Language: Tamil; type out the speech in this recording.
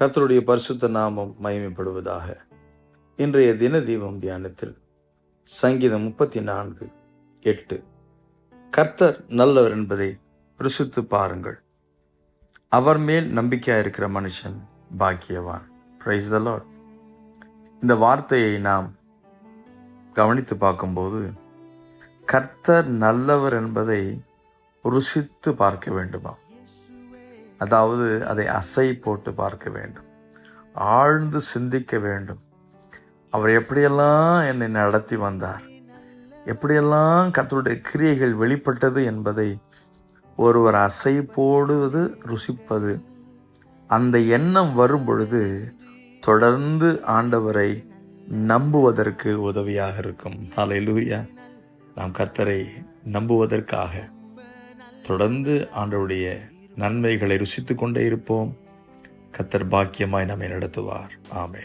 கர்த்தருடைய பரிசுத்த நாமம் மகிமைப்படுவதாக. இன்றைய தின தீபம் தியானத்தில் சங்கீதம் முப்பத்தி நான்கு எட்டு. கர்த்தர் நல்லவர் என்பதை ருசித்து பாருங்கள். அவர் மேல் நம்பிக்கையா இருக்கிற மனுஷன் பாக்கியவான். பிரைஸ் த லார்ட் இந்த வார்த்தையை நாம் கவனித்து பார்க்கும்போது கர்த்தர் நல்லவர் என்பதை ருசித்து பார்க்க வேண்டுமா? அதாவது அதை அசை போட்டு பார்க்க வேண்டும். ஆழ்ந்து சிந்திக்க வேண்டும். அவர் எப்படியெல்லாம் என்னை நடத்தி வந்தார்? எப்படியெல்லாம் கத்தருடைய கிரியைகள் வெளிப்பட்டது என்பதை ஒருவர் அசை போடுவது ருசிப்பது அந்த எண்ணம் வரும் பொழுது தொடர்ந்து ஆண்டவரை நம்புவதற்கு உதவியாக இருக்கும். ஹalleluya நாம் கத்தரை நம்புவதற்காக தொடர்ந்து ஆண்டவருடைய நன்மைகளை ருசித்துக் கொண்டே இருப்போம். கத்தர் பாக்கியமாய் நம்மை நடத்துவார். ஆமே